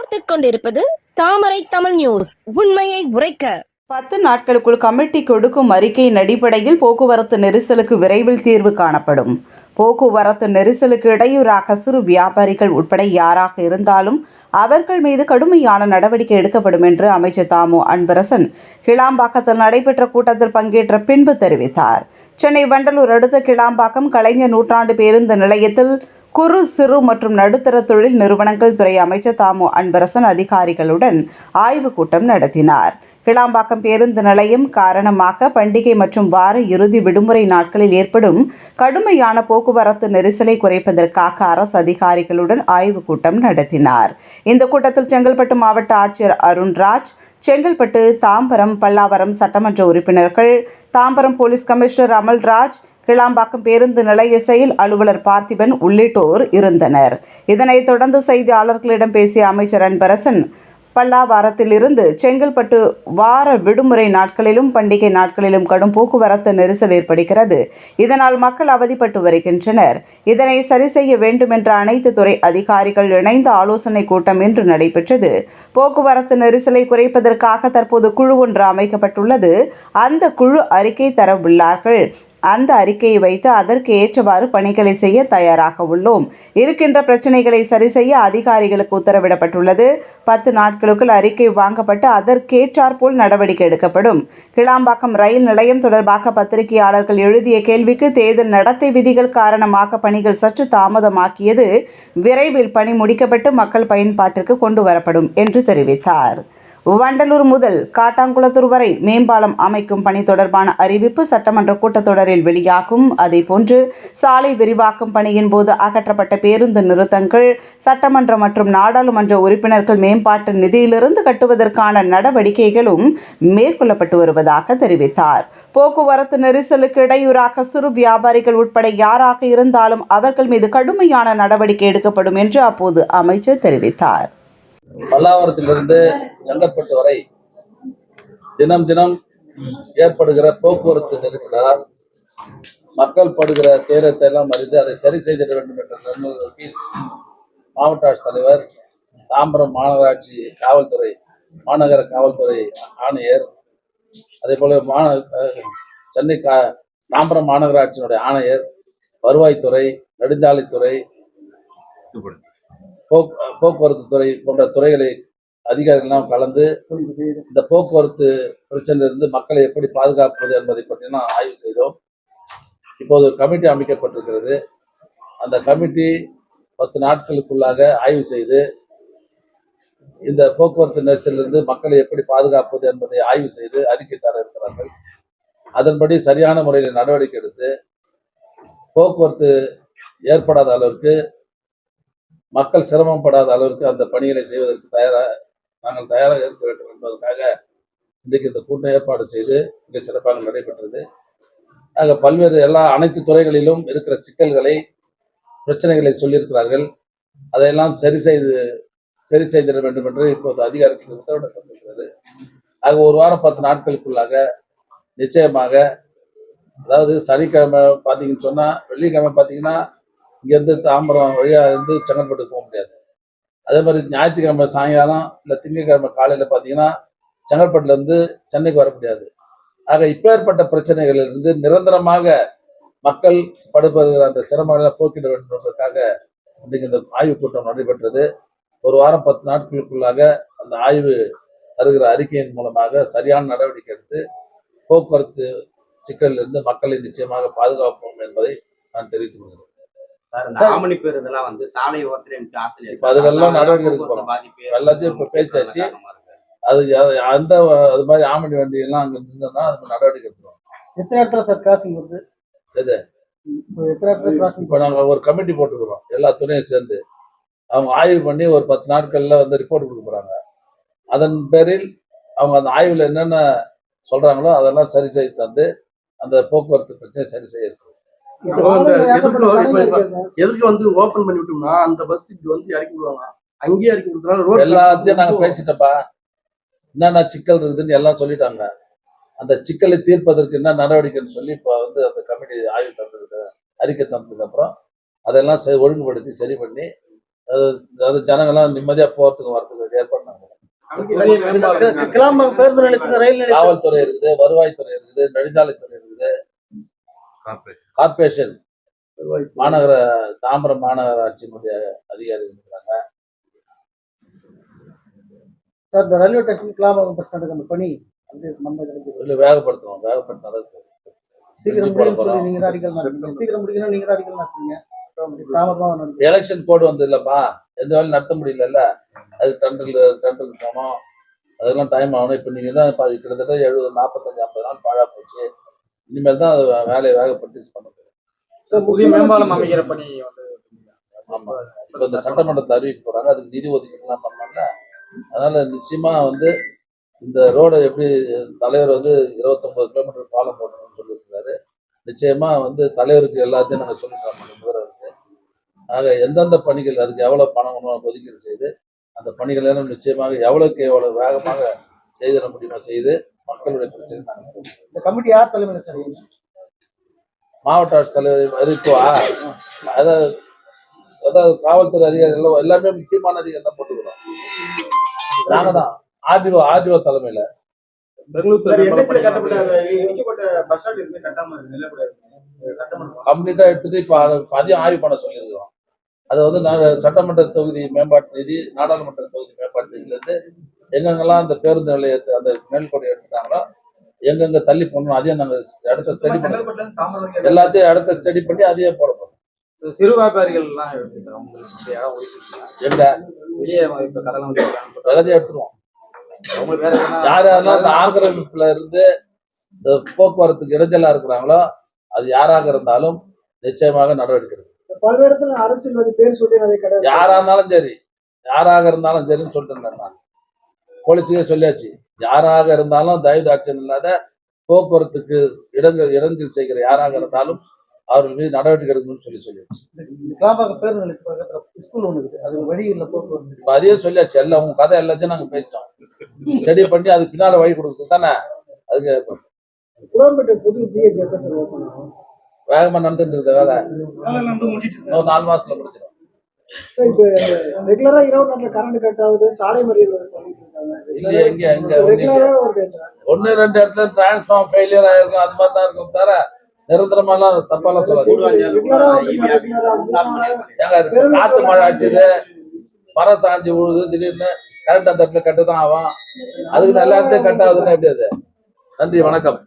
பார்த்துக் கொண்டிருப்பது தாமரை தமிழ் நியூஸ். உண்மையை உரைக்க. பத்து நாட்களுக்குள் கமிட்டி கொடுக்கும் அறிக்கையின் அடிப்படையில் போக்குவரத்து நெரிசலுக்கு விரைவில் தீர்வு காணப்படும். போக்குவரத்து நெரிசலுக்கு இடையூறாக சிறு வியாபாரிகள் உட்பட யாராக இருந்தாலும் அவர்கள் மீது கடுமையான நடவடிக்கை எடுக்கப்படும் என்று அமைச்சர் தாமு அன்பரசன் கிளாம்பாக்கத்தில் நடைபெற்ற கூட்டத்தில் பங்கேற்ற பின்பு தெரிவித்தார். சென்னை வண்டலூர் அடுத்த கிளாம்பாக்கம் கலைஞர் நூற்றாண்டு பேருந்து நிலையத்தில் குறு சிறு மற்றும் நடுத்தர தொழில் நிறுவனங்கள் துறை அமைச்சர் தாமு அன்பரசன் அதிகாரிகளுடன் ஆய்வுக் கூட்டம் நடத்தினார். கிளாம்பாக்கம் பேருந்து நிலையம் காரணமாக பண்டிகை மற்றும் வார இறுதி விடுமுறை நாட்களில் ஏற்படும் கடுமையான போக்குவரத்து நெரிசலை குறைப்பதற்காக அரசு அதிகாரிகளுடன் ஆய்வுக் கூட்டம் நடத்தினார். இந்த கூட்டத்தில் செங்கல்பட்டு மாவட்ட ஆட்சியர் அருண்ராஜ் செங்கல்பட்டு தாம்பரம் பல்லாவரம் சட்டமன்ற உறுப்பினர்கள் தாம்பரம் போலீஸ் கமிஷனர் அமல்ராஜ் கிளாம்பாக்கம் பேருந்து நிலைய செயல் அலுவலர் பார்த்திபன் உள்ளிட்டோர் இருந்தனர். இதனைத் தொடர்ந்து செய்தியாளர்களிடம் பேசிய அமைச்சர் அன்பரசன் பல்லாவாரத்திலிருந்து செங்கல்பட்டு வார விடுமுறை நாட்களிலும் பண்டிகை நாட்களிலும் கடும் போக்குவரத்து நெரிசல் ஏற்படுகிறது. இதனால் மக்கள் அவதிப்பட்டு வருகின்றனர். இதனை சரி செய்ய வேண்டும் என்ற அனைத்து துறை அதிகாரிகள் இணைந்த ஆலோசனை கூட்டம் இன்று நடைபெற்றது. போக்குவரத்து நெரிசலை குறைப்பதற்காக தற்போது குழு ஒன்று அமைக்கப்பட்டுள்ளது. அந்த குழு அறிக்கை தர உள்ளார்கள் அந்த அறிக்கையை வைத்து அதற்கு ஏற்றவாறு பணிகளை செய்ய தயாராக உள்ளோம். இருக்கின்ற பிரச்சனைகளை சரி செய்ய அதிகாரிகளுக்கு உத்தரவிடப்பட்டுள்ளது. பத்து நாட்களுக்குள் அறிக்கை வாங்கப்பட்டு அதற்கேற்றாற்போல் நடவடிக்கை எடுக்கப்படும். கிளாம்பாக்கம் ரயில் நிலையம் தொடர்பாக பத்திரிகையாளர்கள் எழுதிய கேள்விக்கு தேர்தல் நடத்தை விதிகள் காரணமாக பணிகள் சற்று தாமதமாக்கியது. விரைவில் பணி முடிக்கப்பட்டு மக்கள் பயன்பாட்டிற்கு கொண்டு வரப்படும் என்று தெரிவித்தார். வண்டலூர் முதல் காட்டாங்குளத்தூர் வரை மேம்பாலம் அமைக்கும் பணி தொடர்பான அறிவிப்பு சட்டமன்ற கூட்டத்தொடரில் வெளியாகும். அதேபோன்று சாலை விரிவாக்கும் பணியின் போது அகற்றப்பட்ட பேருந்து நிறுத்தங்கள் சட்டமன்ற மற்றும் நாடாளுமன்ற உறுப்பினர்கள் மேம்பாட்டு நிதியிலிருந்து கட்டுவதற்கான நடவடிக்கைகளும் மேற்கொள்ளப்பட்டு வருவதாக தெரிவித்தார். போக்குவரத்து நெரிசலுக்கு இடையூறாக சிறு வியாபாரிகள் உட்பட யாராக இருந்தாலும் அவர்கள் மீது கடுமையான நடவடிக்கை எடுக்கப்படும் என்று அப்போது அமைச்சர் தெரிவித்தார். பல்லாவரத்திலிருந்து செங்கற்பட்டு வரை தினம் தினம் ஏற்படுகிற போக்குவரத்து நெரிசலால் மக்கள் படுகிற துயரத்தை எல்லாம் அறிந்து அதை சரி செய்திட வேண்டும் என்ற நோக்கில் மாவட்ட ஆட்சித்தலைவர் தாம்பரம் மாநகராட்சி காவல்துறை மாநகர காவல்துறை ஆணையர் அதே போல மான சென்னை கா தாம்பரம் மாநகராட்சியினுடைய ஆணையர் வருவாய்த்துறை நெடுஞ்சாலைத்துறை போக்குவரத்து துறை போன்ற துறைகளை அதிகாரிகள்லாம் கலந்து இந்த போக்குவரத்து பிரச்சனையிலிருந்து மக்களை எப்படி பாதுகாப்பது என்பதை பற்றி நான் ஆய்வு செய்தோம். இப்போது ஒரு கமிட்டி அமைக்கப்பட்டிருக்கிறது. அந்த கமிட்டி பத்து நாட்களுக்குள்ளாக ஆய்வு செய்து இந்த போக்குவரத்து நெரிசலிலிருந்து மக்களை எப்படி பாதுகாப்பது என்பதை ஆய்வு செய்து அறிக்கை தர இருக்கிறார்கள். அதன்படி சரியான முறையில் நடவடிக்கை எடுத்து போக்குவரத்து ஏற்படாத அளவிற்கு மக்கள் சிரமப்படாத அளவிற்கு அந்த பணிகளை செய்வதற்கு தயாராக நாங்கள் தயாராக இருக்க வேண்டும் என்பதற்காக இன்றைக்கு இந்த கூட்டம் ஏற்பாடு செய்து மிக சிறப்பாக நடைபெற்றது. ஆக பல்வேறு எல்லா அனைத்து துறைகளிலும் இருக்கிற சிக்கல்களை பிரச்சனைகளை சொல்லியிருக்கிறார்கள். அதையெல்லாம் சரி செய்து சரி செய்திட வேண்டும் என்று இப்போது அதிகாரிகள் உத்தரவிடப்பட்டிருக்கிறது ஆக ஒரு வாரம் பத்து நாட்களுக்குள்ளாக நிச்சயமாக அதாவது சனிக்கிழமை பார்த்தீங்கன்னு சொன்னால் வெள்ளிக்கிழமை பார்த்தீங்கன்னா இங்கேருந்து தாம்பரம் வழியாக இருந்து செங்கல்பட்டு போக முடியாது. அதே மாதிரி ஞாயிற்றுக்கிழமை சாயங்காலம் இல்லை திங்கட்கிழமை காலையில் பார்த்தீங்கன்னா செங்கல்பட்டுலேருந்து சென்னைக்கு வர முடியாது. ஆக இப்பேற்பட்ட பிரச்சனைகளிலிருந்து நிரந்தரமாக மக்கள் படுபடுகிற அந்த சிரமங்களை போக்கிட வேண்டும் என்பதற்காக இன்றைக்கு இந்த ஆய்வுக் கூட்டம் நடைபெற்றது. ஒரு வாரம் பத்து நாட்களுக்குள்ளாக அந்த ஆய்வு தருகிற அறிக்கையின் மூலமாக சரியான நடவடிக்கை எடுத்து போக்குவரத்து சிக்கலிலிருந்து மக்களை நிச்சயமாக பாதுகாப்போம் என்பதை நான் தெரிவித்துக் கொள்கிறேன். ஆமணி பேர் இதெல்லாம் வந்து சாலை ஓரத்துல ஆத்துல இப்ப அதுக்கெல்லாம் நடவடிக்கை. பாதிப்பு எல்லாத்தையும் இப்ப இருக்கு. அது அந்த அது மாதிரி ஆமணி வண்டி எல்லாம் அங்க இருந்ததுன்னா அதுக்கு நடவடிக்கை எடுத்துருவோம். எத்தனை இடத்துல சார் கிராசிங் வருது? எது? இப்போ ஒரு கமிட்டி போட்டுக்கிறோம். எல்லா துறையும் சேர்ந்து. அவங்க ஆய்வு பண்ணி ஒரு பத்து நாட்கள்ல வந்து ரிப்போர்ட் கொடுக்க போறாங்க. அதன் பேரில் அவங்க அந்த ஆய்வுல என்னென்ன சொல்றாங்களோ அதெல்லாம் சரி செய்து தந்து அந்த போக்குவரத்து பிரச்சனை சரி செய்ய எதுக்கு வந்து ஓபன் பண்ணி விட்டோம்னா அந்த பஸ் இப்படி வந்து இறக்கி விடுவாங்க. அங்கேயே இறக்கி விடுறதுனால ரோட் எல்லாத்தையும் நாங்க பேசிட்டப்பா என்னென்ன சிக்கல் இருக்குதுன்னு எல்லாம் சொல்லிட்டாங்க. அந்த சிக்கலை தீர்ப்பதற்கு என்ன நடவடிக்கைன்னு சொல்லி இப்போ வந்து அந்த கமிட்டி ஆய்வு தந்ததுக்கு அறிக்கை தந்ததுக்கு அப்புறம் அதெல்லாம் செ- ஒழுங்குபடுத்தி சரி பண்ணி அது ஜனங்கள்லாம் நிம்மதியா போறதுக்கு வரதுக்கு ஏற்பாடு நிலையத்தில் காவல்துறை இருக்குது வருவாய்த்துறை இருக்குது நெடுஞ்சாலைத்துறை இருக்குது. கார்பரேஷன் மாநகர தாம்பரம் மாநகராட்சியினுடைய அதிகாரிகள் இருக்கிறாங்க. சார் இந்த ரயில்வே ஸ்டேஷன் கிளாம்பாக்கம் பஸ் அந்த பணி வந்து நம்ம இல்ல வேகப்படுத்துவோம் வேகப்படுத்தினா சீக்கிரம் போட முடியும்னு சொல்லி போறோம். நீங்க தான் அடிக்கல் சீக்கிரம் முடிக்கணும் நீங்க தான் அடிக்கல் நடத்துறீங்க எலெக்ஷன் கோடு வந்து இல்லப்பா எந்த வேலையும் நடத்த முடியல அது டெண்டர் டெண்டருக்கு போனோம். அதெல்லாம் டைம் ஆகணும். இப்போ நீங்கள் தான் இப்போ கிட்டத்தட்ட எழுபது நாற்பத்தஞ்சு ஐம்பது நாள் பாழா போச்சு. இனிமேல் தான் அது வேலையை வேகப்படுத்தி பண்ண புதிய மேம்பாலம் அமைக்கிற பணி வந்து ஆமா. இப்போ இந்த சட்டமன்றத்தை அறிவிக்க போறாங்க. அதுக்கு நிதி ஒதுக்கீடுலாம் பண்ணாங்க அதனால நிச்சயமா வந்து இந்த ரோடை எப்படி தலைவர் வந்து இருபத்தொன்பது கிலோமீட்டர் பாலம் போடணும்னு சொல்லியிருக்காரு நிச்சயமா வந்து தலைவருக்கு எல்லாத்தையும் நாங்கள் சொல்லிட்டோம் முதல்வருக்கு ஆக எந்தெந்த பணிகள் அதுக்கு எவ்வளவு பணம் ஒதுக்கீடு செய்து அந்த பணிகள் எல்லாம் நிச்சயமாக எவ்வளவுக்கு எவ்வளவு வேகமாக செய்திட முடியுமோ செய்து மக்களுடைய பிரச்சனை. இந்த கமிட்டி யார் தலைமையில சார்? மாவட்ட ஆட்சித்தலைவர் அறிவிக்குவா அதாவது அதாவது காவல்துறை அதிகாரிகள் எல்லாமே முக்கியமான அதிகாரி தான் போட்டுக்கிறோம். நாங்க தான் ஆர்டிஓ ஆர்டிஓ தலைமையில. கம்ப்ளீட்டா எடுத்துட்டு இப்ப அதை அதையும் ஆய்வு பண்ண சொல்லியிருக்கிறோம். அது வந்து சட்டமன்ற தொகுதி மேம்பாட்டு நிதி நாடாளுமன்ற தொகுதி மேம்பாட்டு நிதியில இருந்து எங்கெங்கெல்லாம் அந்த பேருந்து நிலையத்தை அந்த மேல்கொடை எடுத்துட்டாங்களோ எங்கெங்க தள்ளி போடணும் அதையும் நாங்க அடுத்த ஸ்டடி பண்ணி எல்லாத்தையும் அடுத்த ஸ்டடி பண்ணி அதையே போட இந்த சிறு வியாபாரிகள் எல்லாம் எப்படி சார் அவங்களுக்கு வந்து யாராவது ஒதுக்கிருக்கீங்களா? எங்க? வெளியே எல்லாத்தையும் எடுத்துருவோம். யார் யாரெல்லாம் அந்த ஆக்கிரமிப்புல இருந்து இந்த போக்குவரத்துக்கு இடைஞ்சலா இருக்கிறாங்களோ அது யாராக இருந்தாலும் நிச்சயமாக நடவடிக்கை எடுக்கும். பல்வேறு அரசியல்வாதி பேர் சொல்லி யாரா இருந்தாலும் சரி. யாராக இருந்தாலும் சரின்னு சொல்லிட்டு நான் போலீஸுக்கே சொல்லியாச்சு. யாராக இருந்தாலும் தயவு தாட்சம் இல்லாத போக்குவரத்துக்கு இடங்கள் இடைஞ்சல் செய்கிற யாராக இருந்தாலும் அவர்கள் மீது நடவடிக்கை எடுக்கணும்னு சொல்லி சொல்லியாச்சு. ஸ்கூல் ஒண்ணு இருக்குது. அது வழி இல்ல போக்குவரத்து. அதையே சொல்லியாச்சு. எல்லாம் உங்க கதை எல்லாத்தையும் நாங்க பேசிட்டோம். ஸ்டடி பண்ணி அதுக்கு பின்னால வழி கொடுக்குறது தானே? அதுக்கு குளம்பேட்டை புது ஜிஹெச் எப்ப சார் ஓப்பன் ஆகும். வேகமா நடந்துட்டு இருக்க வேலை. நாலு மாசத்துல முடிஞ்சிடும். இப்போ ரெகுலரா இரவு நேரத்துல கரண்ட் கட் ஆகுது சாலை மறியல் இல்லையே ஒண்ணு ரெண்டு இடத்துல டிரான்ஸ்ஃபார்ம் ஃபெயிலியர் ஆயிருக்கும் அது மாதிரி தான் இருக்கும் தவிர நிரந்தரமாலாம் தப்பாலாம் சொல்லாது காத்து மழை அடிச்சது மரம் சாஞ்சு விழுது திடீர்னு கரண்ட் அந்த இடத்துல கட்டு தான் ஆகும். அதுக்கு நல்ல இடத்துல கட் ஆகுதுன்னா எப்படி அது? நன்றி வணக்கம்.